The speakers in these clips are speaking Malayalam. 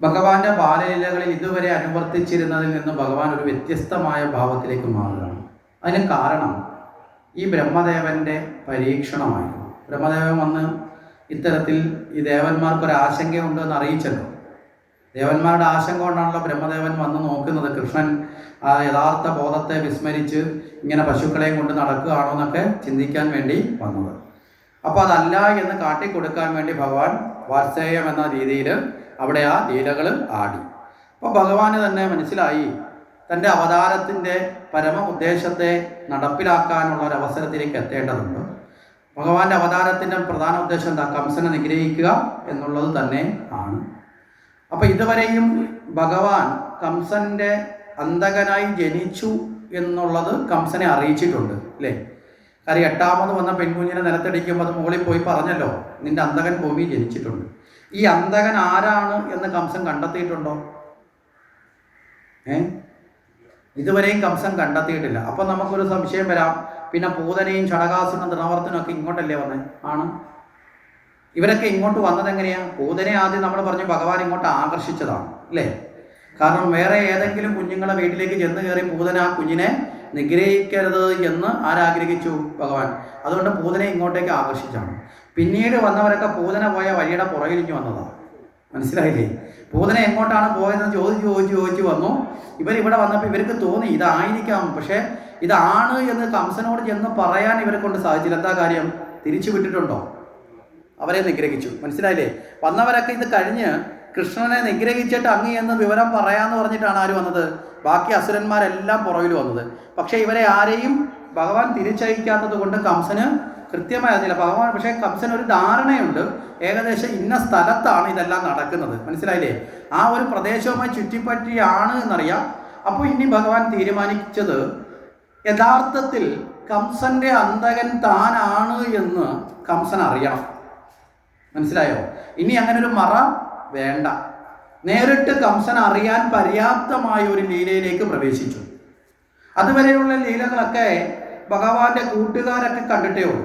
ഭഗവാന്റെ ബാലലീലകളിൽ ഇതുവരെ അനുവർത്തിച്ചിരുന്നതിൽ നിന്ന് ഭഗവാൻ ഒരു വ്യത്യസ്തമായ ഭാവത്തിലേക്ക് മാറുകയാണ്. അതിന് കാരണം ഈ ബ്രഹ്മദേവന്റെ പരീക്ഷണമായിരുന്നു. ബ്രഹ്മദേവൻ വന്ന് ഇത്തരത്തിൽ ഈ ദേവന്മാർക്കൊരു ആശങ്കയുണ്ട് എന്ന് അറിയിച്ചല്ലോ. ദേവന്മാരുടെ ആശങ്ക കൊണ്ടാണല്ലോ ബ്രഹ്മദേവൻ വന്ന് നോക്കുന്നത്. കൃഷ്ണൻ ആ യഥാർത്ഥ ബോധത്തെ വിസ്മരിച്ച് ഇങ്ങനെ പശുക്കളെയും കൊണ്ട് നടക്കുകയാണോ എന്നൊക്കെ ചിന്തിക്കാൻ വേണ്ടി വന്നത്. അപ്പോൾ അതല്ല എന്ന് കാട്ടിക്കൊടുക്കാൻ വേണ്ടി ഭഗവാൻ വാത്സേയം എന്ന രീതിയിൽ അവിടെ ആ ലീലകൾ ആടി. അപ്പോൾ ഭഗവാന് തന്നെ മനസ്സിലായി തന്റെ അവതാരത്തിന്റെ പരമ ഉദ്ദേശത്തെ നടപ്പിലാക്കാനുള്ള ഒരു അവസരത്തിലേക്ക് എത്തേണ്ടതുണ്ട്. ഭഗവാന്റെ അവതാരത്തിന്റെ പ്രധാന ഉദ്ദേശം എന്താ? കംസനെ നിഗ്രഹിക്കുക എന്നുള്ളത് തന്നെ ആണ്. അപ്പൊ ഇതുവരെയും ഭഗവാൻ കംസന്റെ അന്തകനായി ജനിച്ചു എന്നുള്ളത് കംസനെ അറിയിച്ചിട്ടുണ്ട് അല്ലേ? കാര്യം എട്ടാമത് വന്ന പെൺകുഞ്ഞിനെ നിലത്തടിക്കുമ്പോൾ അത് മുകളിൽ പോയി പറഞ്ഞല്ലോ നിന്റെ അന്തകൻ ഭൂമി ജനിച്ചിട്ടുണ്ട്. ഈ അന്തകൻ ആരാണ് എന്ന് കംസൻ കണ്ടെത്തിയിട്ടുണ്ടോ? ഏ? ഇതുവരെയും കംസൻ കണ്ടെത്തിയിട്ടില്ല. അപ്പൊ നമുക്കൊരു സംശയം വരാം. പിന്നെ പൂതനയും ഷടകാസുനും ദൃണവർത്തനും ഒക്കെ ഇങ്ങോട്ടല്ലേ വന്നത് ആണ്. ഇവരൊക്കെ ഇങ്ങോട്ട് വന്നത് എങ്ങനെയാ? പൂതനെ ആദ്യം നമ്മൾ പറഞ്ഞു ഭഗവാൻ ഇങ്ങോട്ട് ആകർഷിച്ചതാണ് അല്ലേ? കാരണം വേറെ ഏതെങ്കിലും കുഞ്ഞുങ്ങളെ വീട്ടിലേക്ക് ചെന്ന് കയറി പൂതന ആ കുഞ്ഞിനെ നിഗ്രഹിക്കരുത് എന്ന് ആരാഗ്രഹിച്ചു ഭഗവാൻ. അതുകൊണ്ട് പൂതനെ ഇങ്ങോട്ടേക്ക് ആകർഷിച്ചാണ്. പിന്നീട് വന്നവരൊക്കെ പൂതന പോയ വഴിയുടെ പുറകിലിഞ്ഞു വന്നതാണ് മനസ്സിലായില്ലേ? പൂതന എങ്ങോട്ടാണ് പോയതെന്ന് ചോദിച്ച് ചോദിച്ച് ചോദിച്ച് വന്നു. ഇവർ ഇവിടെ വന്നപ്പോൾ ഇവർക്ക് തോന്നി ഇതായിരിക്കാം. പക്ഷേ ഇതാണ് എന്ന് കംസനോട് ചെന്ന് പറയാൻ ഇവരെ കൊണ്ട് സാധിച്ചില്ല. എന്താ കാര്യം? തിരിച്ചു വിട്ടിട്ടുണ്ടോ? അവരെ നിഗ്രഹിച്ചു. മനസ്സിലായില്ലേ? വന്നവരൊക്കെ ഇത് കഴിഞ്ഞ് കൃഷ്ണനെ നിഗ്രഹിച്ചിട്ട് അങ്ങ് എന്ന് വിവരം പറയാന്ന് പറഞ്ഞിട്ടാണ് ആര് വന്നത്? ബാക്കി അസുരന്മാരെല്ലാം പുറകിൽ വന്നത്. പക്ഷേ ഇവരെ ആരെയും ഭഗവാൻ തിരിച്ചയക്കാത്തത് കൊണ്ട് കംസന് കൃത്യമായി അറിഞ്ഞില്ല. ഭഗവാൻ പക്ഷേ കംസന് ഒരു ധാരണയുണ്ട്. ഏകദേശം ഇന്ന സ്ഥലത്താണ് ഇതെല്ലാം നടക്കുന്നത്. മനസ്സിലായില്ലേ? ആ ഒരു പ്രദേശവുമായി ചുറ്റിപ്പറ്റിയാണ് എന്നറിയാം. അപ്പോൾ ഇനി ഭഗവാൻ തീരുമാനിച്ചത് യഥാർത്ഥത്തിൽ കംസന്റെ അന്തകൻ താനാണ് എന്ന് കംസൻ അറിയണം മനസ്സിലായോ? ഇനി അങ്ങനെ ഒരു മറ വേണ്ട. നേരിട്ട് കംസൻ അറിയാൻ പര്യാപ്തമായ ഒരു ലീലയിലേക്ക് പ്രവേശിച്ചു. അതുവരെയുള്ള ലീലകളൊക്കെ ഭഗവാന്റെ കൂട്ടുകാരൊക്കെ കണ്ടിട്ടേ ഉള്ളൂ.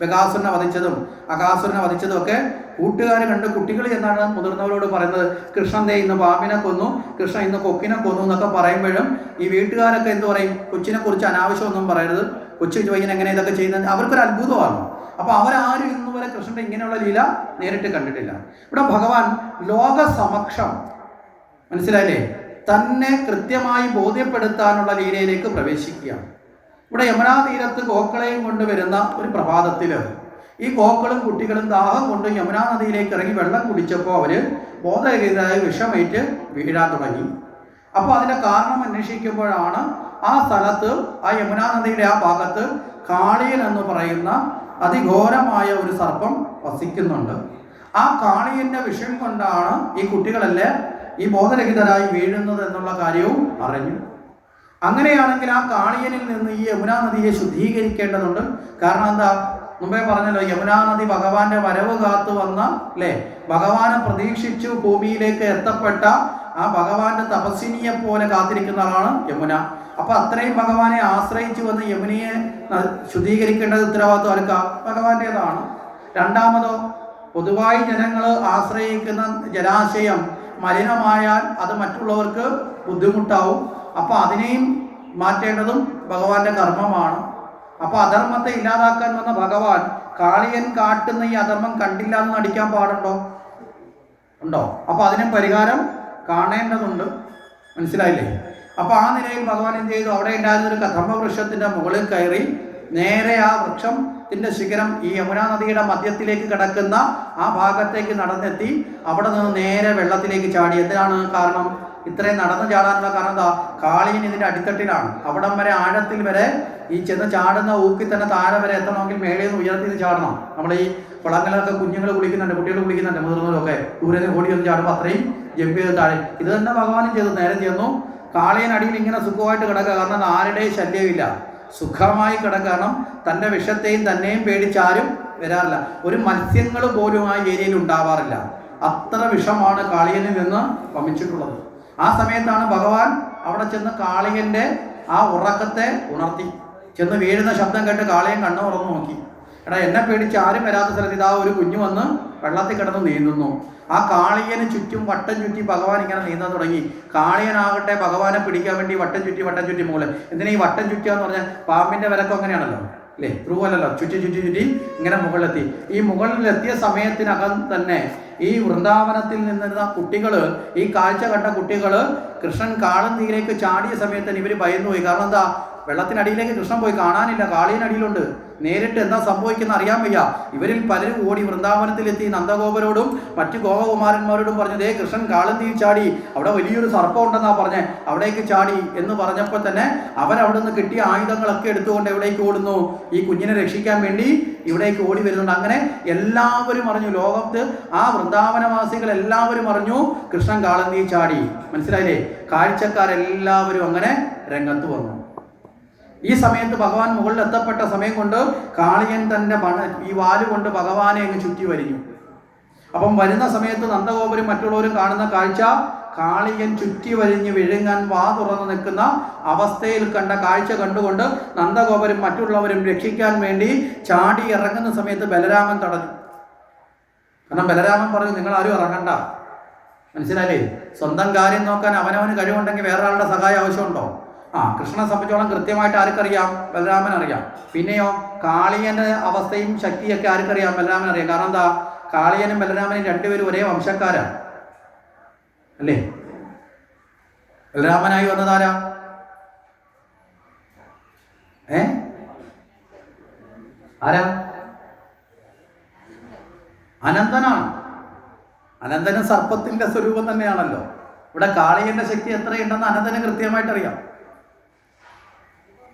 ബകാസുരനെ വധിച്ചതും അകാസുരനെ വധിച്ചതും ഒക്കെ കൂട്ടുകാർ കണ്ട് കുട്ടികൾ എന്നാണ് മുതിർന്നവരോട് പറയുന്നത്. കൃഷ്ണൻ ദേ ഇന്ന് പാമ്പിനെ കൊന്നു കൃഷ്ണൻ ഇന്ന് കൊക്കിനെ കൊന്നു എന്നൊക്കെ പറയുമ്പോഴും ഈ വീട്ടുകാരൊക്കെ എന്ത് പറയും? കൊച്ചിനെ കുറിച്ച് അനാവശ്യമൊന്നും പറയരുത്. കൊച്ചു ചോദിക്കാൻ എങ്ങനെ ഇതൊക്കെ ചെയ്യുന്നത്? അവർക്കൊരു അത്ഭുതമാണ്. അപ്പോൾ അവരാരും ഇന്നുവരെ കൃഷ്ണന്റെ ഇങ്ങനെയുള്ള ലീല നേരിട്ട് കണ്ടിട്ടില്ല. ഇവിടെ ഭഗവാൻ ലോകസമക്ഷം മനസ്സിലായില്ലേ? തന്നെ കൃത്യമായി ബോധ്യപ്പെടുത്താനുള്ള ലീലയിലേക്ക് പ്രവേശിക്കുകയാണ്. ഇവിടെ യമുനാ തീരത്ത് കോക്കളെയും കൊണ്ടുവരുന്ന ഒരു പ്രഭാതത്തിൽ ഈ കോക്കളും കുട്ടികളും ദാഹം കൊണ്ട് യമുനാ നദിയിലേക്ക് ഇറങ്ങി വെള്ളം കുടിച്ചപ്പോൾ അവർ ബോധരഹിതരായി വിഷമേറ്റ് വീഴാൻ തുടങ്ങി. അപ്പോൾ അതിന്റെ കാരണം അന്വേഷിക്കുമ്പോഴാണ് ആ സ്ഥലത്ത് ആ യമുനാ നദിയുടെ ആ ഭാഗത്ത് കാളിയൻ എന്ന് പറയുന്ന അതിഘോരമായ ഒരു സർപ്പം വസിക്കുന്നുണ്ട്. ആ കാളിയന്റെ വിഷയം കൊണ്ടാണ് ഈ കുട്ടികളെല്ലാം ഈ ബോധരഹിതരായി വീഴുന്നത് എന്നുള്ള കാര്യവും അറിഞ്ഞു. അങ്ങനെയാണെങ്കിൽ ആ കാളിയനിൽ നിന്ന് ഈ യമുനാ നദിയെ ശുദ്ധീകരിക്കേണ്ടതുണ്ട്. കാരണം എന്താ? മുമ്പേ പറഞ്ഞല്ലോ യമുനാ നദി ഭഗവാന്റെ വരവ് കാത്തു വന്ന അല്ലേ ഭഗവാനെ പ്രതീക്ഷിച്ചു ഭൂമിയിലേക്ക് എത്തപ്പെട്ട ആ ഭഗവാന്റെ തപസ്വിനിയെ പോലെ കാത്തിരിക്കുന്ന ആളാണ് യമുന. അപ്പൊ അത്രയും ഭഗവാനെ ആശ്രയിച്ചു വന്ന് യമുനയെ ശുദ്ധീകരിക്കേണ്ടത് ഉത്തരവാദിത്വം അലക്ക ഭഗവാന്റേതാണ്. രണ്ടാമതോ പൊതുവായി ജനങ്ങൾ ആശ്രയിക്കുന്ന ജലാശയം മലിനമായാൽ അത് മറ്റുള്ളവർക്ക് ബുദ്ധിമുട്ടാവും. അപ്പൊ അതിനെയും മാറ്റേണ്ടതും ഭഗവാന്റെ കർമ്മമാണ്. അപ്പൊ അധർമ്മത്തെ ഇല്ലാതാക്കാൻ വന്ന ഭഗവാൻ കാളിയൻ കാട്ടുന്ന ഈ അധർമ്മം കണ്ടില്ല എന്ന് നടിക്കാൻ പാടുണ്ടോ? ഉണ്ടോ? അപ്പൊ അതിന് പരിഹാരം കാണേണ്ടതുണ്ട്. മനസ്സിലായില്ലേ? അപ്പൊ ആ നിലയിൽ ഭഗവാൻ എന്ത് ചെയ്തു? അവിടെ ഉണ്ടായിരുന്ന ഒരു കഥമ്പ വൃക്ഷത്തിന്റെ മുകളിൽ കയറി നേരെ ആ വൃക്ഷത്തിന്റെ ശിഖരം ഈ യമുനാ നദിയുടെ മധ്യത്തിലേക്ക് കിടക്കുന്ന ആ ഭാഗത്തേക്ക് നടന്നെത്തി. അവിടെ നിന്ന് നേരെ വെള്ളത്തിലേക്ക് ചാടി. എന്തിനാണ് കാരണം? ഇത്രയും നടന്നു ചാടാനുള്ള കാരണം എന്താ? കാളിയൻ ഇതിന്റെ അടിത്തട്ടിലാണ്. അവിടം വരെ ആഴത്തിൽ വരെ ഈ ചെന്ന് ചാടുന്ന ഊക്കി തന്നെ താഴെ വരെ എത്തണമെങ്കിൽ മേളിൽ നിന്ന് ഉയർത്തി ചാടണം. നമ്മൾ ഈ കുളങ്ങളിലൊക്കെ കുഞ്ഞുങ്ങൾ കുളിക്കുന്നുണ്ട് കുട്ടികൾ കുളിക്കുന്നുണ്ട് മുതിർന്നവരൊക്കെ. ദൂരെ നിന്ന് ഓടി വന്ന് ചാടുമ്പോൾ അത്രയും ജമ്പ് ചെയ്ത് താഴെ ഇത് തന്നെ ഭഗവാനും ചെയ്തു നേരെ ചെന്നു. കാളിയൻ അടിയിൽ ഇങ്ങനെ സുഖമായിട്ട് കിടക്കുക കാരണം ആരുടെയും ശല്യമില്ല സുഖമായി കിടക്കുക കാരണം തന്റെ വിഷത്തെയും തന്നെയും പേടിച്ചാരും വരാറില്ല. ഒരു മത്സ്യങ്ങൾ പോലും ആ ഏരിയയിൽ ഉണ്ടാവാറില്ല. അത്ര വിഷമാണ് കാളിയനിൽ നിന്ന് വമിച്ചിട്ടുള്ളത്. ആ സമയത്താണ് ഭഗവാൻ അവിടെ ചെന്ന് കാളികന്റെ ആ ഉറക്കത്തെ ഉണർത്തി. ചെന്ന് വീഴുന്ന ശബ്ദം കേട്ട് കാളിയൻ കണ്ണു തുറന്നു നോക്കി. എടാ എന്നെ പേടിച്ച് ആരും വരാത്ത സ്ഥലത്ത് ഇതാ ഒരു കുഞ്ഞു വന്ന് വെള്ളത്തിൽ കിടന്ന് നീന്തുന്നു. ആ കാളിയന് ചുറ്റും വട്ടം ചുറ്റി ഭഗവാൻ ഇങ്ങനെ നീന്താൻ തുടങ്ങി. കാളിയനാകട്ടെ ഭഗവാനെ പിടിക്കാൻ വേണ്ടി വട്ടം ചുറ്റി വട്ടം ചുറ്റി മുകളിൽ എന്തിനാ ഈ വട്ടം ചുറ്റുക എന്ന് പറഞ്ഞാൽ പാമ്പിന്റെ വിലക്കം അങ്ങനെയാണല്ലോ അല്ലേ? ത്രൂ അല്ലല്ലോ ചുറ്റി ചുറ്റി ചുറ്റി ഇങ്ങനെ മുകളിലെത്തി. ഈ മുകളിലെത്തിയ സമയത്തിനകം തന്നെ ഈ വൃന്ദാവനത്തിൽ നിന്നിരുന്ന കുട്ടികൾ ഈ കാഴ്ച കണ്ട കുട്ടികൾ കൃഷ്ണൻ കാളന്തിയിലേക്ക് ചാടിയ സമയത്ത് ഇവർ ഭയന്നുപോയി. കാരണം എന്താ? വെള്ളത്തിനടിയിലേക്ക് കൃഷ്ണൻ പോയി കാണാനില്ല കാളിയനടിയിലുണ്ട്. നേരിട്ട് എന്താ സംഭവിക്കുന്ന അറിയാൻ വയ്യ. ഇവരിൽ പലരും ഓടി വൃന്ദാവനത്തിലെത്തി നന്ദഗോപരോടും മറ്റു ഗോപകുമാരന്മാരോടും പറഞ്ഞു ദേ കൃഷ്ണൻ കാളന്തിയിൽ ചാടി. അവിടെ വലിയൊരു സർപ്പം ഉണ്ടെന്നാ പറഞ്ഞേ. അവിടേക്ക് ചാടി. എന്ന് പറഞ്ഞപ്പോൾ തന്നെ അവൻ അവിടെ നിന്ന് കിട്ടിയ ആയുധങ്ങളൊക്കെ എടുത്തുകൊണ്ട് എവിടേക്ക് ഓടുന്നു? ഈ കുഞ്ഞിനെ രക്ഷിക്കാൻ വേണ്ടി ഇവിടേക്ക് ഓടി വരുന്നുണ്ട്. അങ്ങനെ എല്ലാവരും അറിഞ്ഞു. ലോകത്ത് ആ വൃന്ദാവനവാസികൾ എല്ലാവരും അറിഞ്ഞു കൃഷ്ണൻ കാളന്തി ചാടി. മനസ്സിലായില്ലേ? കാഴ്ചക്കാരെല്ലാവരും അങ്ങനെ രംഗത്ത് വന്നു. ഈ സമയത്ത് ഭഗവാൻ മുകളിൽ എത്തപ്പെട്ട സമയം കൊണ്ട് കാളിയൻ തന്റെ പണ ഈ വാൽ കൊണ്ട് ഭഗവാനെ അങ്ങ് ചുറ്റി വരിഞ്ഞു അപ്പം വരുന്ന സമയത്ത് നന്ദഗോപുരം മറ്റുള്ളവരും കാണുന്ന കാഴ്ച കാളിയൻ ചുറ്റി വരിഞ്ഞ് വിഴുങ്ങാൻ വാ തുറന്നു നിൽക്കുന്ന അവസ്ഥയിൽ കണ്ട കാഴ്ച കണ്ടുകൊണ്ട് നന്ദഗോപരും മറ്റുള്ളവരും രക്ഷിക്കാൻ വേണ്ടി ചാടി ഇറങ്ങുന്ന സമയത്ത് ബലരാമൻ തടഞ്ഞു. കാരണം ബലരാമൻ പറഞ്ഞു നിങ്ങൾ ആരും ഇറങ്ങണ്ട. മനസ്സിലായില്ലേ? സ്വന്തം കാര്യം നോക്കാൻ അവനവന് കഴിവുണ്ടെങ്കിൽ വേറൊരാളുടെ സഹായം ആവശ്യമുണ്ടോ? ആ കൃഷ്ണനെ സംബന്ധിച്ചോളം കൃത്യമായിട്ട് ആർക്കറിയാം? ബലരാമൻ അറിയാം. പിന്നെയോ കാളിയന്റെ അവസ്ഥയും ശക്തിയൊക്കെ ആർക്കറിയാം? ബലരാമൻ അറിയാം. കാരണം എന്താ? കാളിയനും ബലരാമനും രണ്ടുപേരും ഒരേ വംശക്കാരാണ്. അല്ലേ? ബലരാമനായി വന്നതാരാ ഏ? ആരാ? അനന്തനാണ്. അനന്തനും സർപ്പത്തിന്റെ സ്വരൂപം തന്നെയാണല്ലോ. ഇവിടെ കാളിയന്റെ ശക്തി എത്രയുണ്ടെന്ന് അനന്തന് കൃത്യമായിട്ട് അറിയാം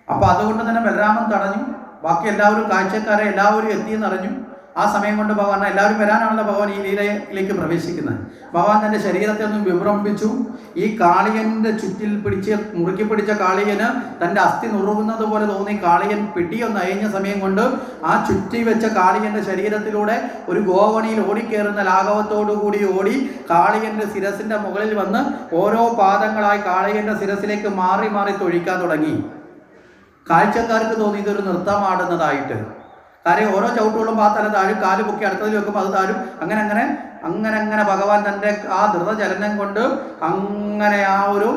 അപ്പൊ അതുകൊണ്ട് തന്നെ ബലരാമൻ തടഞ്ഞു. ബാക്കി എല്ലാവരും കാഴ്ചക്കാരെ എല്ലാവരും എത്തിയെന്നറിഞ്ഞു ആ സമയം കൊണ്ട് ഭഗവാൻ എല്ലാവരും വരാനാണല്ലോ ഭഗവാൻ ഈ ലീലയിലേക്ക് പ്രവേശിക്കുന്നത്. ഭഗവാൻ തന്റെ ശരീരത്തെ ഒന്ന് വിഭ്രമിപ്പിച്ചു. ഈ കാളിയന്റെ ചുറ്റിൽ പിടിച്ച് മുറുക്കി പിടിച്ച കാളിയന് തന്റെ അസ്ഥി നുറുകുന്നത് പോലെ തോന്നി. കാളിയൻ പിടിയൊന്ന് അയഞ്ഞ സമയം കൊണ്ട് ആ ചുറ്റി വെച്ച കാളിയന്റെ ശരീരത്തിലൂടെ ഒരു ഗോവണിയിൽ ഓടിക്കേറുന്ന കൂടി ഓടി കാളിയന്റെ ശിരസിന്റെ മുകളിൽ വന്ന് ഓരോ പാദങ്ങളായി കാളിയന്റെ ശിരസിലേക്ക് മാറി മാറി തൊഴിക്കാൻ തുടങ്ങി. കാഴ്ചക്കാർക്ക് തോന്നി ഇതൊരു നൃത്തമാടുന്നതായിട്ട്. കാര്യം ഓരോ ചവിട്ടുകളും ആ തല താഴും കാൽ പൊക്കി അടുത്തതിൽ വെക്കുമ്പോൾ അത് താഴും. അങ്ങനെ അങ്ങനെ അങ്ങനെ അങ്ങനെ ഭഗവാൻ തന്റെ ആ ധൃതചലനം കൊണ്ട് അങ്ങനെ ആ ഒരു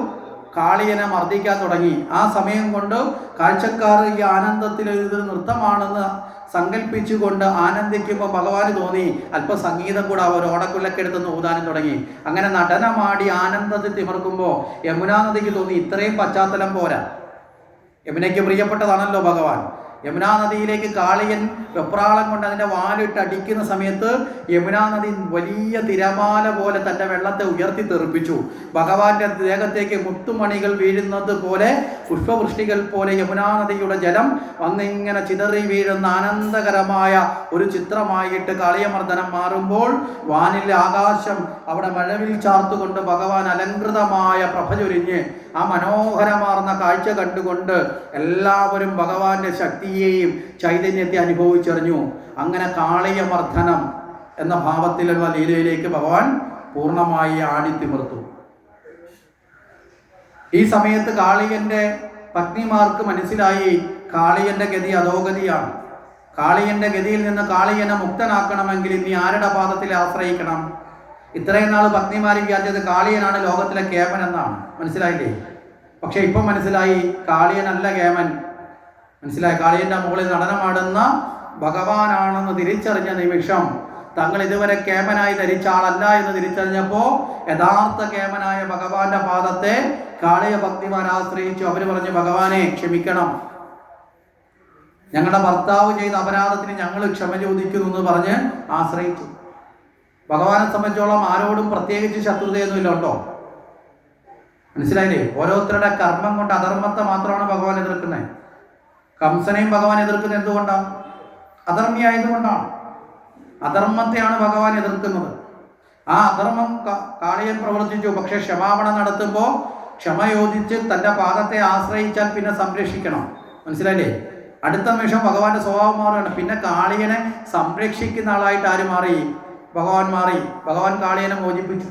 കാളിയനെ മർദ്ദിക്കാൻ തുടങ്ങി. ആ സമയം കൊണ്ട് കാഴ്ചക്കാർ ഈ ആനന്ദത്തിൽ ഇതൊരു നൃത്തമാണെന്ന് സങ്കല്പിച്ചുകൊണ്ട് ആനന്ദിക്കുമ്പോൾ ഭഗവാന് തോന്നി. അല്പം സംഗീതം കൂടെ അവർ ഓടക്കുള്ളൊക്കെ എടുത്ത് ഊതാനും തുടങ്ങി. അങ്ങനെ നടനമാടി ആനന്ദത്തിൽ തിമർക്കുമ്പോൾ യമുനാ നദിക്ക് തോന്നി ഇത്രയും പശ്ചാത്തലം പോരാ. യമുനയ്ക്ക് പ്രിയപ്പെട്ടതാണല്ലോ ഭഗവാൻ. യമുനാ നദിയിലേക്ക് കാളിയൻ വെപ്രാളം കൊണ്ട് അതിന്റെ വാലിട്ട് അടിക്കുന്ന സമയത്ത് യമുനാ നദി വലിയ തിരമാല പോലെ തന്റെ വെള്ളത്തെ ഉയർത്തി തെറിപ്പിച്ചു. ഭഗവാന്റെ ദേഹത്തേക്ക് മുത്തുമണികൾ വീഴുന്നത് പോലെ പുഷ്പവൃഷ്ടികൾ പോലെ യമുനാ നദിയുടെ ജലം വന്നിങ്ങനെ ചിതറി വീഴുന്ന ആനന്ദകരമായ ഒരു ചിത്രമായിട്ട് കാളിയമർദ്ദനം മാറുമ്പോൾ വാനിലെ ആകാശം അവിടെ മഴവിൽ ചാർത്തുകൊണ്ട് ഭഗവാൻ അലങ്കൃതമായ പ്രഭ ചൊരിഞ്ഞ് ആ മനോഹരമാർന്ന കാഴ്ച കണ്ടുകൊണ്ട് എല്ലാവരും ഭഗവാന്റെ ശക്തിയെയും ചൈതന്യത്തെ അനുഭവിച്ചറിഞ്ഞു. അങ്ങനെ കാളിയമർദ്ദനം എന്ന ഭാവത്തിലുള്ള ലീലയിലേക്ക് ഭഗവാൻ പൂർണമായി ആടിത്തിമിർത്തു ഈ സമയത്ത് കാളിയന്റെ പത്നിമാർക്ക് മനസ്സിലായി കാളിയന്റെ ഗതി അധോഗതിയാണ്. കാളിയന്റെ ഗതിയിൽ നിന്ന് കാളിയനെ മുക്തനാക്കണമെങ്കിൽ ഇനി ആരുടെ പാദത്തിൽ ആശ്രയിക്കണം? ഇത്രയും നാൾ പത്നിമാർ വിചാരിച്ചത് കാളിയനാണ് ലോകത്തിലെ കേമൻ എന്നാണ്. മനസ്സിലായില്ലേ? പക്ഷെ ഇപ്പം മനസ്സിലായി കാളിയനല്ല കേമൻ. മനസ്സിലായി? കാളിയന്റെ മുകളിൽ നടനമാടുന്ന ഭഗവാനാണെന്ന് തിരിച്ചറിഞ്ഞ നിമിഷം തങ്ങൾ ഇതുവരെ കേമനായി ധരിച്ച ആളല്ല എന്ന് തിരിച്ചറിഞ്ഞപ്പോ യഥാർത്ഥ കേമനായ ഭഗവാന്റെ പാദത്തെ കാളിയ ഭക്തിമാർ ആശ്രയിച്ചു. അവർ പറഞ്ഞു ഭഗവാനെ ക്ഷമിക്കണം. ഞങ്ങളുടെ ഭർത്താവ് ചെയ്ത അപരാധത്തിന് ഞങ്ങൾ ക്ഷമ ചോദിക്കുന്നു എന്ന് പറഞ്ഞ് ആശ്രയിച്ചു. ഭഗവാനെ സംബന്ധിച്ചോളം ആരോടും പ്രത്യേകിച്ച് ശത്രുതയൊന്നുമില്ല കേട്ടോ മനസ്സിലായില്ലേ? ഓരോരുത്തരുടെ കർമ്മം കൊണ്ട് അധർമ്മത്തെ മാത്രമാണ് ഭഗവാൻ എതിർക്കുന്നത്. കംസനെയും ഭഗവാൻ എതിർക്കുന്നത് എന്തുകൊണ്ടാണ്? അധർമ്മിയായതുകൊണ്ടാണ് അധർമ്മത്തെയാണ് ഭഗവാൻ എതിർക്കുന്നത്. ആ അധർമ്മം കാളിയൻ പ്രവർത്തിച്ചു. പക്ഷെ ക്ഷമാപണം നടത്തുമ്പോൾ ക്ഷമയോധിച്ച് തന്റെ പാദത്തെ ആശ്രയിച്ചാൽ പിന്നെ സംരക്ഷിക്കണം. മനസ്സിലായില്ലേ? അടുത്ത നിമിഷം ഭഗവാന്റെ സ്വഭാവം മാറുകയാണ്. പിന്നെ കാളിയനെ സംരക്ഷിക്കുന്ന ആളായിട്ട് ആര് മാറി? ഭഗവാൻ മാറി. ഭഗവാൻ കാളിയനെ മോചിപ്പിച്ചു.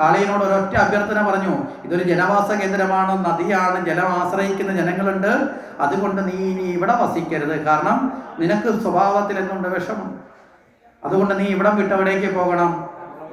കാളിയനോട് ഒരൊറ്റ അഭ്യർത്ഥന പറഞ്ഞു. ഇതൊരു ജനവാസ കേന്ദ്രമാണ് നദിയാണ് ജലം ആശ്രയിക്കുന്ന ജനങ്ങളുണ്ട്. അതുകൊണ്ട് നീ ഇനി ഇവിടെ വസിക്കരുത്. കാരണം നിനക്ക് സ്വഭാവത്തിൽ എന്തുണ്ട് വിഷമം? അതുകൊണ്ട് നീ ഇവിടം വിട്ടവിടേക്ക് പോകണം?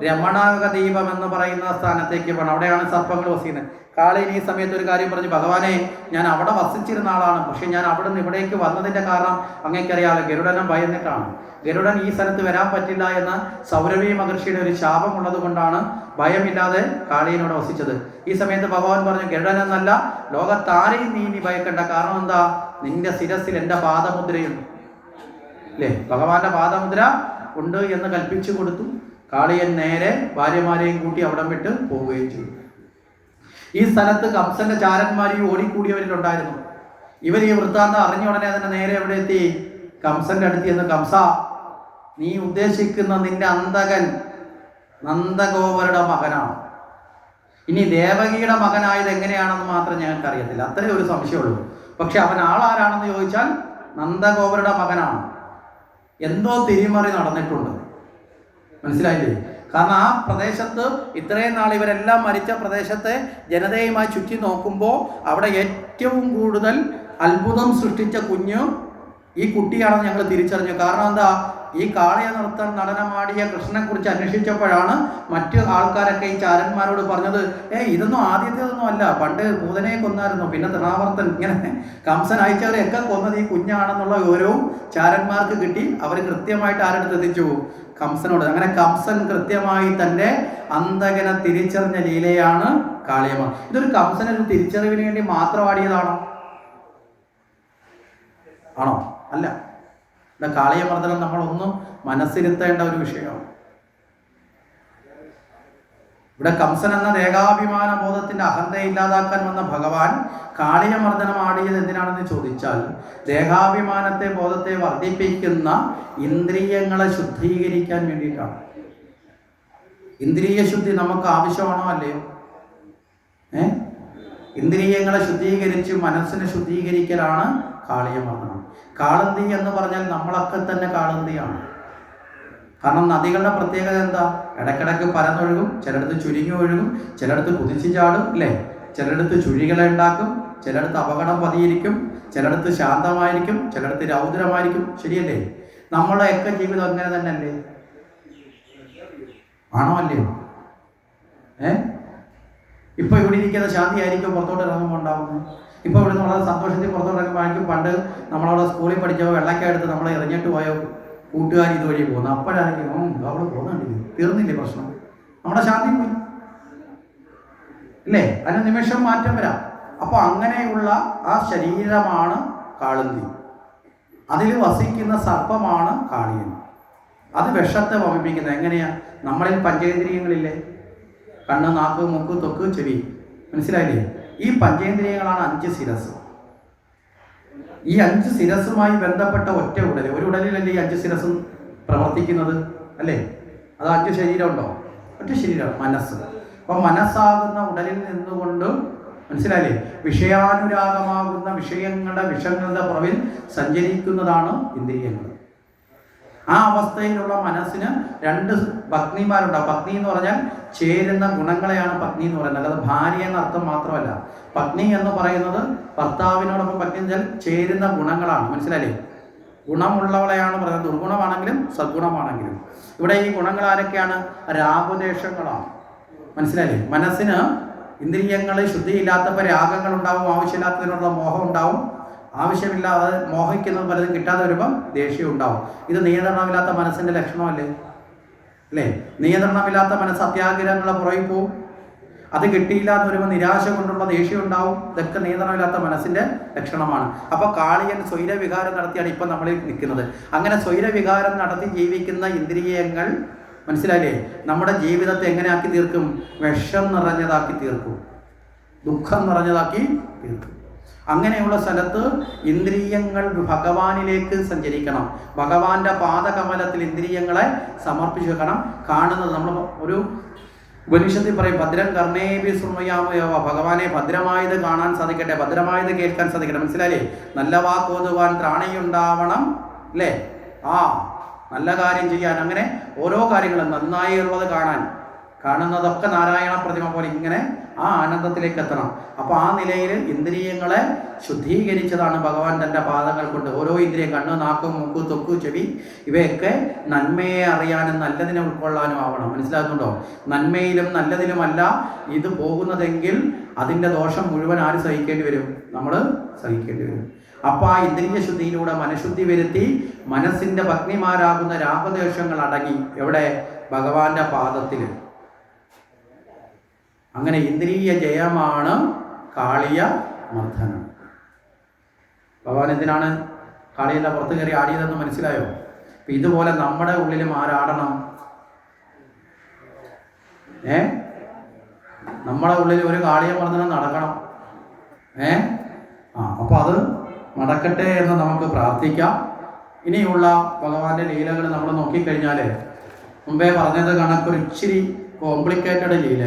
രമണാക ദീപം എന്ന് പറയുന്ന സ്ഥാനത്തേക്ക് പോകണം. അവിടെയാണ് സർപ്പങ്ങൾ വസിക്കുന്നത്. കാളി ഈ സമയത്ത് ഒരു കാര്യം പറഞ്ഞു ഭഗവാനെ ഞാൻ അവിടെ വസിച്ചിരുന്ന ആളാണ്. പക്ഷെ ഞാൻ അവിടെ നിന്ന് ഇവിടേക്ക് വന്നതിന്റെ കാരണം അങ്ങേക്കറിയാലോ ഗരുഡനം ഭയന്നിട്ടാണ് ഗരുഡൻ ഈ സ്ഥലത്ത് വരാൻ പറ്റില്ല എന്ന സൗരവി മഹർഷിയുടെ ഒരു ശാപം കൊണ്ടാണ് ഭയമില്ലാതെ കാളിയനോട് വസിച്ചത്. ഈ സമയത്ത് ഭഗവാൻ പറഞ്ഞു ഗരുഡൻ എന്നല്ല ലോകത്താരെയും നീ ഇനി ഭയക്കേണ്ട. കാരണം എന്താ? നിന്റെ ശിരസിൽ എന്റെ പാദമുദ്രയുണ്ട്. അല്ലേ ഭഗവാന്റെ പാദമുദ്ര ഉണ്ട് എന്ന് കൽപ്പിച്ചു കൊടുത്തു. കാളിയൻ നേരെ ഭാര്യമാരെയും കൂട്ടി അവിടം വിട്ട് പോവുകയും ചെയ്തു. ഈ സ്ഥലത്ത് കംസന്റെ ചാരന്മാരെയും ഓടിക്കൂടിയവരിലുണ്ടായിരുന്നു. ഇവർ ഈ വൃത്താന്തം അറിഞ്ഞ ഉടനെ തന്നെ നേരെ എവിടെ എത്തി? കംസന്റെ അടുത്ത് ചെന്ന് കംസ നീ ഉദ്ദേശിക്കുന്ന നിന്റെ അന്തകൻ നന്ദഗോപരുടെ മകനാണ്. ഇനി ദേവകിയുടെ മകനായത് എങ്ങനെയാണെന്ന് മാത്രം ഞങ്ങൾക്ക് അറിയത്തില്ല അത്രേ ഒരു സംശയമുള്ളൂ. പക്ഷെ അവൻ ആളാരാണെന്ന് ചോദിച്ചാൽ നന്ദഗോപരുടെ മകനാണ്. എന്തോ തിരിമറി നടന്നിട്ടുണ്ട്. മനസ്സിലായില്ലേ? കാരണം ആ പ്രദേശത്ത് ഇത്രയും നാൾ ഇവരെല്ലാം മരിച്ച പ്രദേശത്തെ ജനതയുമായി ചുറ്റി നോക്കുമ്പോൾ അവിടെ ഏറ്റവും കൂടുതൽ അത്ഭുതം സൃഷ്ടിച്ച കുഞ്ഞ് ഈ കുട്ടിയാണെന്ന് ഞങ്ങൾ തിരിച്ചറിഞ്ഞു. കാരണം എന്താ? ഈ കാളിയ നൃത്തം നടനമാടിയ കൃഷ്ണനെക്കുറിച്ച് അന്വേഷിച്ചപ്പോഴാണ് മറ്റു ആൾക്കാരൊക്കെ ഈ ചാരന്മാരോട് പറഞ്ഞത് ഏ ഇതൊന്നും ആദ്യത്തേതൊന്നും അല്ല. പണ്ട് പൂതനെ കൊന്നായിരുന്നു. പിന്നെ തൃണാവർത്തൻ ഇങ്ങനെ കംസൻ അയച്ചവരെയൊക്കെ കൊന്നത് ഈ കുഞ്ഞാണെന്നുള്ള ഗൗരവും ചാരന്മാർക്ക് കിട്ടി. അവർ കൃത്യമായിട്ട് ആരെടുത്ത് എത്തിച്ചു? കംസനോട്. അങ്ങനെ കംസൻ കൃത്യമായി തന്റെ അന്തകനെ തിരിച്ചറിഞ്ഞ ലീലയാണ് കാളിയമ്മ. ഇതൊരു കംസനൊരു തിരിച്ചറിവിന് വേണ്ടി മാത്രം ആടിയതാണോ? ആണോ? അല്ല. ഇവിടെ കാളിയമർദ്ദനം നമ്മളൊന്നും മനസ്സിരുത്തേണ്ട ഒരു വിഷയമാണ്. ഇവിടെ കംസൻ എന്ന ദേഹാഭിമാന ബോധത്തിന്റെ അഹന്ത ഇല്ലാതാക്കാൻ വന്ന ഭഗവാൻ കാളിയമർദ്ദനം ആടിയത് എന്തിനാണെന്ന് ചോദിച്ചാൽ ദേഹാഭിമാനത്തെ ബോധത്തെ വർദ്ധിപ്പിക്കുന്ന ഇന്ദ്രിയങ്ങളെ ശുദ്ധീകരിക്കാൻ വേണ്ടിയിട്ടാണ്. ഇന്ദ്രിയ ശുദ്ധി നമുക്ക് ആവശ്യമാണോ അല്ലയോ? ഏ? ഇന്ദ്രിയങ്ങളെ ശുദ്ധീകരിച്ച് മനസ്സിനെ ശുദ്ധീകരിക്കലാണ് കാളിയമർദ്ദനം. കാളന്തി എന്ന് പറഞ്ഞാൽ നമ്മളൊക്കെ തന്നെ കാളന്തിയാണ്. കാരണം നദികളുടെ പ്രത്യേകത എന്താ? ഇടക്കിടക്ക് പരന്നൊഴുകും ചിലയിടത്ത് ചുരുങ്ങി ഒഴുകും ചിലയിടത്ത് കുതിച്ചു ചാടും അല്ലേ? ചിലയിടത്ത് ചുഴികളെ ഉണ്ടാക്കും ചിലയിടത്ത് അപകടം പതിയിരിക്കും ചിലയിടത്ത് ശാന്തമായിരിക്കും ചിലയിടത്ത് രൗദ്രമായിരിക്കും. ശരിയല്ലേ? നമ്മുടെയൊക്കെ ജീവിതം അങ്ങനെ തന്നെയല്ലേ? ആണോ അല്ലയോ ഏ? ഇപ്പൊ ഇവിടെ ഇരിക്കുന്ന ശാന്തി ആയിരിക്കും പുറത്തോട്ട് ഇറങ്ങുമ്പോൾ ഉണ്ടാവുന്നത്. ഇപ്പൊ ഇവിടെ നമ്മൾ സന്തോഷത്തിൽ പുറത്തോട്ട് ഇറങ്ങുമ്പോഴായിരിക്കും പണ്ട് നമ്മളവിടെ സ്കൂളിൽ പഠിച്ചോ വെള്ളക്ക എടുത്ത് നമ്മൾ എറിഞ്ഞിട്ട് പോയ? കൂട്ടുകാർ ഇതുവഴി പോകുന്നു. അപ്പോഴായിരിക്കും അവിടെ പോകുന്നുണ്ട് തീർന്നില്ലേ പ്രശ്നം? നമ്മുടെ ശാന്തി പോയി. അല്ലേ അതിന് നിമിഷം മാറ്റം വരാം. അപ്പോൾ അങ്ങനെയുള്ള ആ ശരീരമാണ് കാളുന്തി. അതിൽ വസിക്കുന്ന സർപ്പമാണ് കാളിയൻ. അത് വിഷത്തെ വമിപ്പിക്കുന്നത് എങ്ങനെയാ? നമ്മളിൽ പഞ്ചേന്ദ്രിയങ്ങളില്ലേ? കണ്ണ് നാക്ക് മൂക്ക് തൊക്ക് ചെവി. മനസ്സിലായില്ലേ? ഈ പഞ്ചേന്ദ്രിയങ്ങളാണ് അഞ്ച് ശിരസ്. ഈ അഞ്ച് സിരസുമായി ബന്ധപ്പെട്ട ഒറ്റ ഉടൽ ഒരു ഉടലിലല്ലേ ഈ അഞ്ച് സിരസും പ്രവർത്തിക്കുന്നത്? അല്ലേ? അത് അഞ്ച് ശരീരമുണ്ടോ? ഒറ്റ ശരീരമാണ് മനസ്സ്. അപ്പൊ മനസ്സാകുന്ന ഉടലിൽ നിന്നുകൊണ്ട് മനസ്സിലായില്ലേ? വിഷയാനുരാഗമാകുന്ന വിഷയങ്ങളുടെ വിഷങ്ങളുടെ പുറവിൽ സഞ്ചരിക്കുന്നതാണ് ഇന്ദ്രിയങ്ങൾ. ആ അവസ്ഥയിലുള്ള മനസ്സിന് രണ്ട് പത്നിമാരുണ്ട്. പത്നി എന്ന് പറഞ്ഞാൽ ചേരുന്ന ഗുണങ്ങളെയാണ് പത്നി എന്ന് പറയുന്നത്. അല്ലാതെ ഭാര്യ എന്ന അർത്ഥം മാത്രമല്ല. പത്നി എന്ന് പറയുന്നത് ഭർത്താവിനോടൊപ്പം പത്നി ചേരുന്ന ഗുണങ്ങളാണ്. മനസ്സിലായില്ലേ? ഗുണമുള്ളവളെയാണ് പറയുന്നത്. ദുർഗുണമാണെങ്കിലും സദ്ഗുണമാണെങ്കിലും. ഇവിടെ ഈ ഗുണങ്ങൾ ആരൊക്കെയാണ്? രാഗദേശങ്ങളാണ് മനസ്സിലായില്ലേ? മനസ്സിന് ഇന്ദ്രിയങ്ങളെ ശുദ്ധിയില്ലാത്തപ്പോൾ രാഗങ്ങൾ ഉണ്ടാവും ആവശ്യമില്ലാത്തതിനുള്ള മോഹം ഉണ്ടാവും. ആവശ്യമില്ലാതെ മോഹിക്കുന്നത് പലതും കിട്ടാതെ വരുമ്പം ദേഷ്യം ഉണ്ടാവും ഇത് നിയന്ത്രണമില്ലാത്ത മനസ്സിന്റെ ലക്ഷണമല്ലേ? അല്ലേ? നിയന്ത്രണമില്ലാത്ത മനസ്സ് അത്യാഗ്രഹങ്ങളെ പുറകിൽ പോവും. അത് കിട്ടിയില്ല എന്ന് വരുമ്പോൾ നിരാശ കൊണ്ടുള്ള ദേഷ്യം ഉണ്ടാവും ഇതൊക്കെ നിയന്ത്രണമില്ലാത്ത മനസ്സിന്റെ ലക്ഷണമാണ്. അപ്പൊ കാളിയൻ സ്വൈരവികാരം നടത്തിയാണ് ഇപ്പൊ നമ്മൾ നിൽക്കുന്നത്. അങ്ങനെ സ്വൈരവികാരം നടത്തി ജീവിക്കുന്ന ഇന്ദ്രിയങ്ങൾ മനസ്സിലായില്ലേ? നമ്മുടെ ജീവിതത്തെ എങ്ങനെ ആക്കി തീർക്കും? വിഷം നിറഞ്ഞതാക്കി തീർക്കും. ദുഃഖം നിറഞ്ഞതാക്കി തീർക്കും. അങ്ങനെയുള്ള സ്ഥലത്ത് ഇന്ദ്രിയങ്ങൾ ഭഗവാനിലേക്ക് സഞ്ചരിക്കണം. ഭഗവാന്റെ പാദകമലത്തിൽ ഇന്ദ്രിയങ്ങളെ സമർപ്പിച്ചു വെക്കണം. കാണുന്നത് നമ്മൾ ഒരു ഉപനിഷത്തിൽ പറയും ഭദ്രം കർണേബി സുമയാമയോ ഭഗവാനെ ഭദ്രമായത് കാണാൻ സാധിക്കട്ടെ ഭദ്രമായത് കേൾക്കാൻ സാധിക്കട്ടെ. മനസ്സിലായില്ലേ? നല്ല വാക്കോതുവാൻ ത്രാണിയുണ്ടാവണം അല്ലേ ആ നല്ല കാര്യം ചെയ്യാൻ. അങ്ങനെ ഓരോ കാര്യങ്ങളും നന്നായി ഉള്ളത് കാണാൻ. കാണുന്നതൊക്കെ നാരായണ പ്രതിമ പോലെ ഇങ്ങനെ ആ ആനന്ദത്തിലേക്ക് എത്തണം. അപ്പോൾ ആ നിലയിൽ ഇന്ദ്രിയങ്ങളെ ശുദ്ധീകരിച്ചതാണ് ഭഗവാൻ തന്റെ പാദങ്ങൾ കൊണ്ട്. ഓരോ ഇന്ദ്രിയം കണ്ണ് നാക്ക് മൂക്ക് തൊക്ക് ചെവി ഇവയൊക്കെ നന്മയെ അറിയാനും നല്ലതിനെ ഉൾക്കൊള്ളാനും ആവണം. മനസ്സിലാക്കുന്നുണ്ടോ നന്മയിലും നല്ലതിലുമല്ല ഇത് പോകുന്നതെങ്കിൽ അതിന്റെ ദോഷം മുഴുവൻ ആര് സഹിക്കേണ്ടി വരും? നമ്മൾ സഹിക്കേണ്ടി വരും. അപ്പോൾ ആ ഇന്ദ്രിയ ശുദ്ധിയിലൂടെ മനഃശുദ്ധി വരുത്തി മനസ്സിന്റെ ഭഗ്നിമാരാകുന്ന രാഗദേശങ്ങൾ അടങ്ങി എവിടെ? ഭഗവാന്റെ പാദത്തിൽ അങ്ങനെ ഇന്ദ്രിയ ജയമാണ് കാളിയ മർദ്ദനം. ഭഗവാൻ എന്തിനാണ് കാളിയല്ല പുറത്ത് കയറി ആടിയതെന്ന് മനസ്സിലായോ? അപ്പം ഇതുപോലെ നമ്മുടെ ഉള്ളിലും ആരാടണം? ഏ? നമ്മുടെ ഉള്ളിൽ ഒരു കാളിയ മർദ്ദനം നടക്കണം. ഏ? ആ അപ്പോൾ അത് നടക്കട്ടെ എന്ന് നമുക്ക് പ്രാർത്ഥിക്കാം. ഇനിയുള്ള ഭഗവാന്റെ ലീലകൾ നമ്മൾ നോക്കിക്കഴിഞ്ഞാൽ മുമ്പേ പറഞ്ഞത് കണക്കൊരു ഇച്ചിരി കോംപ്ലിക്കേറ്റഡ് ലീല